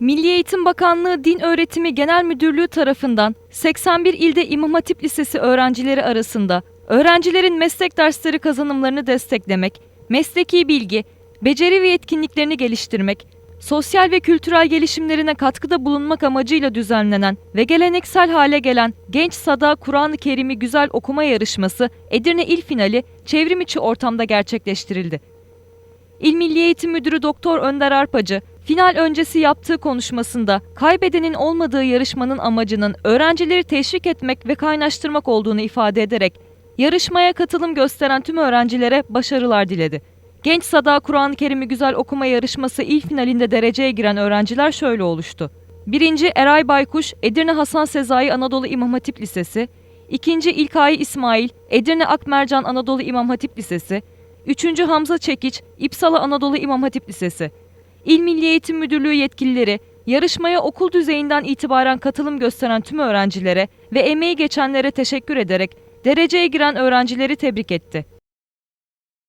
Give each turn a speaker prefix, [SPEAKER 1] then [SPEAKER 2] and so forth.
[SPEAKER 1] Milli Eğitim Bakanlığı Din Öğretimi Genel Müdürlüğü tarafından 81 ilde İmam Hatip Lisesi öğrencileri arasında öğrencilerin meslek dersleri kazanımlarını desteklemek, mesleki bilgi, beceri ve yetkinliklerini geliştirmek, sosyal ve kültürel gelişimlerine katkıda bulunmak amacıyla düzenlenen ve geleneksel hale gelen Genç Sada Kur'an-ı Kerim'i Güzel Okuma Yarışması Edirne İl Finali çevrim içi ortamda gerçekleştirildi. İl Milli Eğitim Müdürü Doktor Önder Arpacı, final öncesi yaptığı konuşmasında kaybedenin olmadığı yarışmanın amacının öğrencileri teşvik etmek ve kaynaştırmak olduğunu ifade ederek yarışmaya katılım gösteren tüm öğrencilere başarılar diledi. Genç Sada Kur'an-ı Kerim'i Güzel Okuma Yarışması il finalinde dereceye giren öğrenciler şöyle oluştu. Birinci Eray Baykuş, Edirne Hasan Sezai Anadolu İmam Hatip Lisesi. İkinci İlkay İsmail, Edirne Akmercan Anadolu İmam Hatip Lisesi. Üçüncü Hamza Çekiç, İpsala Anadolu İmam Hatip Lisesi. İl Milli Eğitim Müdürlüğü yetkilileri, yarışmaya okul düzeyinden itibaren katılım gösteren tüm öğrencilere ve emeği geçenlere teşekkür ederek dereceye giren öğrencileri tebrik etti.